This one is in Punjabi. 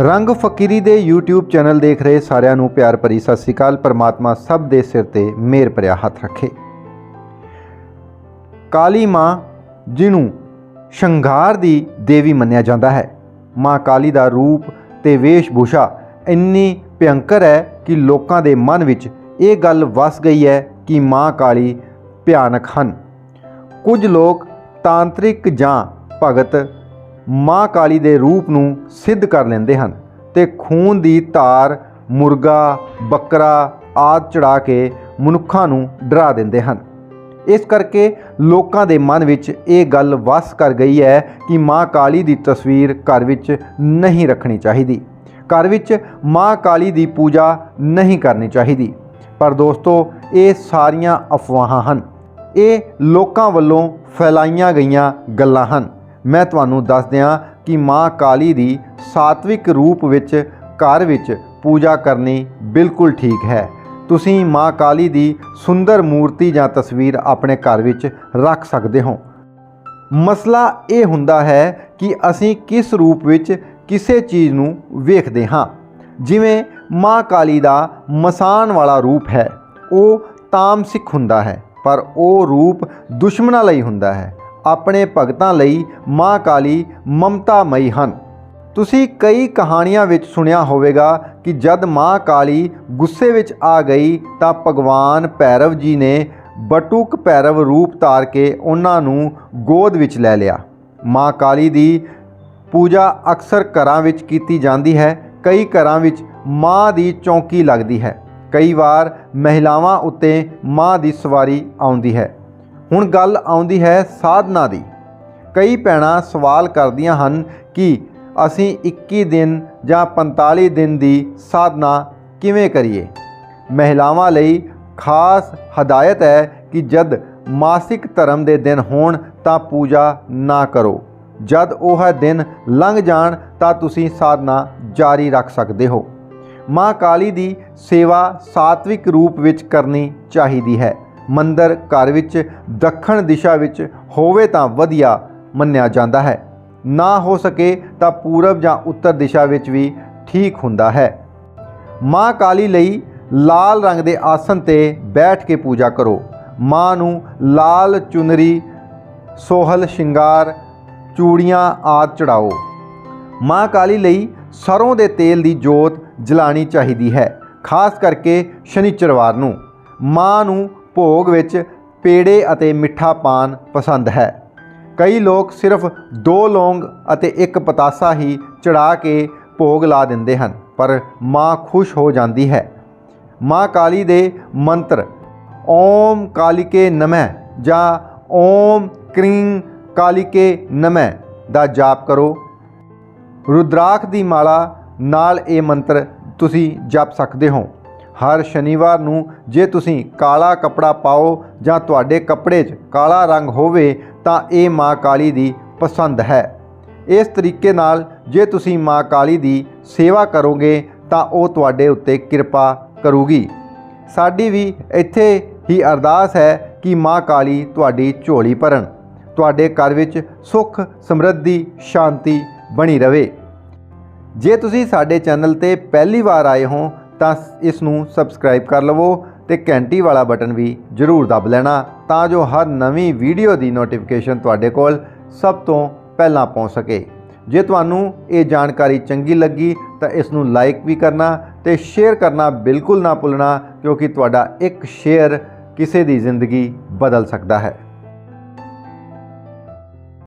ਰੰਗ ਫਕੀਰੀ ਦੇ YouTube ਚੈਨਲ ਦੇਖ ਰਹੇ ਸਾਰਿਆਂ ਨੂੰ ਪਿਆਰ ਭਰੀ ਸਤਿ ਸ੍ਰੀ ਅਕਾਲ। ਪਰਮਾਤਮਾ ਸਭ ਦੇ ਸਿਰ ਤੇ ਮਿਹਰ ਭਰਿਆ ਹੱਥ ਰੱਖੇ। ਕਾਲੀ ਮਾਂ, ਜਿਹਨੂੰ ਸ਼ਿੰਗਾਰ ਦੀ ਦੇਵੀ ਮੰਨਿਆ ਜਾਂਦਾ ਹੈ। ਮਾਂ ਕਾਲੀ ਦਾ ਰੂਪ ਤੇ ਵੇਸ਼ਭੂਸ਼ਾ ਇੰਨੀ ਭਿਅੰਕਰ ਹੈ ਕਿ ਲੋਕਾਂ ਦੇ ਮਨ ਵਿੱਚ ਇਹ ਗੱਲ ਵਸ ਗਈ ਹੈ ਕਿ ਮਾਂ ਕਾਲੀ ਭਿਆਨਕ ਹਨ। ਕੁਝ ਲੋਕ ਤਾਂਤਰਿਕ ਜਾਂ ਭਗਤ ਮਾਂ ਕਾਲੀ ਦੇ ਰੂਪ ਨੂੰ ਸਿੱਧ ਕਰ ਲੈਂਦੇ ਹਨ ਤੇ ਖੂਨ ਦੀ ਧਾਰ ਮੁਰਗਾ, ਬੱਕਰਾ ਆਦਿ ਚੜਾ ਕੇ ਮਨੁੱਖਾਂ ਨੂੰ ਡਰਾ ਦਿੰਦੇ ਹਨ। ਇਸ ਕਰਕੇ ਲੋਕਾਂ ਦੇ ਮਨ ਵਿੱਚ ਇਹ ਗੱਲ ਵਸ ਕਰ ਗਈ ਹੈ ਕਿ ਮਾਂ ਕਾਲੀ ਦੀ ਤਸਵੀਰ ਘਰ ਵਿੱਚ ਨਹੀਂ ਰੱਖਣੀ ਚਾਹੀਦੀ। ਘਰ ਵਿੱਚ ਮਾਂ ਕਾਲੀ ਦੀ ਪੂਜਾ ਨਹੀਂ ਕਰਨੀ ਚਾਹੀਦੀ। ਪਰ ਦੋਸਤੋ, ਇਹ ਸਾਰੀਆਂ ਅਫਵਾਹਾਂ ਹਨ। ਇਹ ਲੋਕਾਂ ਵੱਲੋਂ ਫੈਲਾਈਆਂ ਗਈਆਂ ਗੱਲਾਂ ਹਨ। ਮੈਂ ਤੁਹਾਨੂੰ ਦੱਸ ਦਿਆਂ ਕਿ ਮਾਂ ਕਾਲੀ ਦੀ ਸਾਤਵਿਕ ਰੂਪ ਵਿੱਚ ਘਰ ਵਿੱਚ ਪੂਜਾ ਕਰਨੀ ਬਿਲਕੁਲ ਠੀਕ ਹੈ। ਤੁਸੀਂ ਮਾਂ ਕਾਲੀ ਦੀ ਸੁੰਦਰ ਮੂਰਤੀ ਜਾਂ ਤਸਵੀਰ ਆਪਣੇ ਘਰ ਵਿੱਚ ਰੱਖ ਸਕਦੇ ਹੋ। ਮਸਲਾ ਇਹ ਹੁੰਦਾ ਹੈ ਕਿ ਅਸੀਂ ਕਿਸ ਰੂਪ ਵਿੱਚ ਕਿਸੇ ਚੀਜ਼ ਨੂੰ ਵੇਖਦੇ ਹਾਂ। ਜਿਵੇਂ ਮਾਂ ਕਾਲੀ ਦਾ ਮਸਾਨ ਵਾਲਾ ਰੂਪ ਹੈ, ਉਹ ਤਾਮਸਿਕ ਹੁੰਦਾ ਹੈ, ਪਰ ਉਹ ਰੂਪ ਦੁਸ਼ਮਣਾਂ ਲਈ ਹੁੰਦਾ ਹੈ। ਆਪਣੇ ਭਗਤਾਂ ਲਈ ਮਾਂ ਕਾਲੀ ਮਮਤਾਮਈ ਹਨ। ਤੁਸੀਂ ਕਈ ਕਹਾਣੀਆਂ ਵਿੱਚ ਸੁਣਿਆ ਹੋਵੇਗਾ ਕਿ ਜਦ ਮਾਂ ਕਾਲੀ ਗੁੱਸੇ ਵਿੱਚ ਆ ਗਈ ਤਾਂ ਭਗਵਾਨ ਭੈਰਵ ਜੀ ਨੇ ਬਟੂਕ ਭੈਰਵ ਰੂਪ ਧਾਰ ਕੇ ਉਹਨਾਂ ਨੂੰ ਗੋਦ ਵਿੱਚ ਲੈ ਲਿਆ। ਮਾਂ ਕਾਲੀ ਦੀ ਪੂਜਾ ਅਕਸਰ ਘਰਾਂ ਵਿੱਚ ਕੀਤੀ ਜਾਂਦੀ ਹੈ, ਕਈ ਘਰਾਂ ਵਿੱਚ ਮਾਂ ਦੀ ਚੌਂਕੀ ਲੱਗਦੀ ਹੈ। ਕਈ ਵਾਰ ਮਹਿਲਾਵਾਂ ਉੱਤੇ ਮਾਂ ਦੀ ਸਵਾਰੀ ਆਉਂਦੀ ਹੈ। ਹੁਣ ਗੱਲ ਆਉਂਦੀ ਹੈ ਸਾਧਨਾ ਦੀ। ਕਈ ਭੈਣਾਂ ਸਵਾਲ ਕਰਦੀਆਂ ਹਨ ਕਿ ਅਸੀਂ 21 ਦਿਨ ਜਾਂ 45 ਦਿਨ ਦੀ ਸਾਧਨਾ ਕਿਵੇਂ ਕਰੀਏ? ਮਹਿਲਾਵਾਂ ਲਈ ਖਾਸ ਹਦਾਇਤ ਹੈ ਕਿ ਜਦ ਮਾਸਿਕ ਧਰਮ ਦੇ ਦਿਨ ਹੋਣ ਤਾਂ ਪੂਜਾ ਨਾ ਕਰੋ। ਜਦ ਉਹ ਦਿਨ ਲੰਘ ਜਾਣ ਤਾਂ ਤੁਸੀਂ ਸਾਧਨਾ ਜਾਰੀ ਰੱਖ ਸਕਦੇ ਹੋ। ਮਾਂ ਕਾਲੀ ਦੀ ਸੇਵਾ ਸਾਤਵਿਕ ਰੂਪ ਵਿੱਚ ਕਰਨੀ ਚਾਹੀਦੀ ਹੈ। ਮੰਦਰ ਘਰ ਵਿੱਚ ਦੱਖਣ ਦਿਸ਼ਾ ਵਿੱਚ ਹੋਵੇ ਤਾਂ ਵਧੀਆ ਮੰਨਿਆ ਜਾਂਦਾ ਹੈ। ਨਾ ਹੋ ਸਕੇ ਤਾਂ ਪੂਰਬ ਜਾਂ ਉੱਤਰ ਦਿਸ਼ਾ ਵਿੱਚ ਵੀ ਠੀਕ ਹੁੰਦਾ ਹੈ। ਮਾਂ ਕਾਲੀ ਲਈ ਲਾਲ ਰੰਗ ਦੇ ਆਸਨ ਤੇ ਬੈਠ ਕੇ ਪੂਜਾ ਕਰੋ। ਮਾਂ ਨੂੰ ਲਾਲ ਚੁਨਰੀ, ਸੋਹਲ ਸ਼ਿੰਗਾਰ, ਚੂੜੀਆਂ ਆਦਿ ਚੜਾਓ। ਮਾਂ ਕਾਲੀ ਲਈ ਸਰੋਂ ਦੇ ਤੇਲ ਦੀ ਜੋਤ ਜਲਾਣੀ ਚਾਹੀਦੀ ਹੈ, ਖਾਸ ਕਰਕੇ ਸ਼ਨੀਚਰਵਾਰ ਨੂੰ। ਮਾਂ ਨੂੰ ਭੋਗ ਵਿੱਚ ਪੇੜੇ ਅਤੇ ਮਿੱਠਾ ਪਾਨ ਪਸੰਦ ਹੈ। ਕਈ ਲੋਕ ਸਿਰਫ ਦੋ ਲੌਂਗ ਅਤੇ ਇੱਕ ਪਤਾਸਾ ਹੀ ਚੜਾ ਕੇ ਭੋਗ ਲਾ ਦਿੰਦੇ ਹਨ, ਪਰ ਮਾਂ ਖੁਸ਼ ਹੋ ਜਾਂਦੀ ਹੈ। ਮਾਂ ਕਾਲੀ ਦੇ ਮੰਤਰ, ਓਮ ਕਾਲਿਕੇ ਨਮੈ ਜਾਂ ਓਮ ਕ੍ਰੀਂ ਕਾਲਿਕੇ ਨਮੈ ਦਾ ਜਾਪ ਕਰੋ। ਰੁਦਰਾਖ ਦੀ ਮਾਲਾ ਨਾਲ ਇਹ ਮੰਤਰ ਤੁਸੀਂ ਜਪ ਸਕਦੇ ਹੋ। ਹਰ ਸ਼ਨੀਵਾਰ ਨੂੰ ਜੇ ਤੁਸੀਂ ਕਾਲਾ ਕੱਪੜਾ ਪਾਓ ਜਾਂ ਤੁਹਾਡੇ ਕੱਪੜੇ 'ਚ ਕਾਲਾ ਰੰਗ ਹੋਵੇ ਤਾਂ ਇਹ ਮਾਂ ਕਾਲੀ ਦੀ ਪਸੰਦ ਹੈ। ਇਸ ਤਰੀਕੇ ਨਾਲ ਜੇ ਤੁਸੀਂ ਮਾਂ ਕਾਲੀ ਦੀ ਸੇਵਾ ਕਰੋਗੇ ਤਾਂ ਉਹ ਤੁਹਾਡੇ ਉੱਤੇ ਕਿਰਪਾ ਕਰੂਗੀ। ਸਾਡੀ ਵੀ ਇੱਥੇ ਹੀ ਅਰਦਾਸ ਹੈ ਕਿ ਮਾਂ ਕਾਲੀ ਤੁਹਾਡੀ ਝੋਲੀ ਭਰਨ, ਤੁਹਾਡੇ ਘਰ ਵਿੱਚ ਸੁੱਖ, ਸਮਰਿੱਧੀ, ਸ਼ਾਂਤੀ ਬਣੀ ਰਵੇ ਜੇ ਤੁਸੀਂ ਸਾਡੇ ਚੈਨਲ ਤੇ ਪਹਿਲੀ ਵਾਰ ਆਏ ਹੋ ਤਾਂ ਇਸ ਨੂੰ ਸਬਸਕ੍ਰਾਈਬ ਕਰ ਲਵੋ ਤੇ ਘੰਟੀ ਵਾਲਾ ਬਟਨ ਵੀ ਜ਼ਰੂਰ ਦਬ ਲੈਣਾ ਤਾਂ ਜੋ ਹਰ ਨਵੀਂ ਵੀਡੀਓ ਦੀ ਨੋਟੀਫਿਕੇਸ਼ਨ ਤੁਹਾਡੇ ਕੋਲ ਸਭ ਤੋਂ ਪਹਿਲਾਂ ਪਹੁੰਚ ਸਕੇ। ਜੇ ਤੁਹਾਨੂੰ ਇਹ ਜਾਣਕਾਰੀ ਚੰਗੀ ਲੱਗੀ ਤਾਂ ਇਸ ਨੂੰ ਲਾਈਕ ਵੀ ਕਰਨਾ ਤੇ ਸ਼ੇਅਰ ਕਰਨਾ ਬਿਲਕੁਲ ਨਾ ਭੁੱਲਣਾ ਕਿਉਂਕਿ ਤੁਹਾਡਾ ਇੱਕ ਸ਼ੇਅਰ ਕਿਸੇ ਦੀ ਜ਼ਿੰਦਗੀ ਬਦਲ ਸਕਦਾ ਹੈ।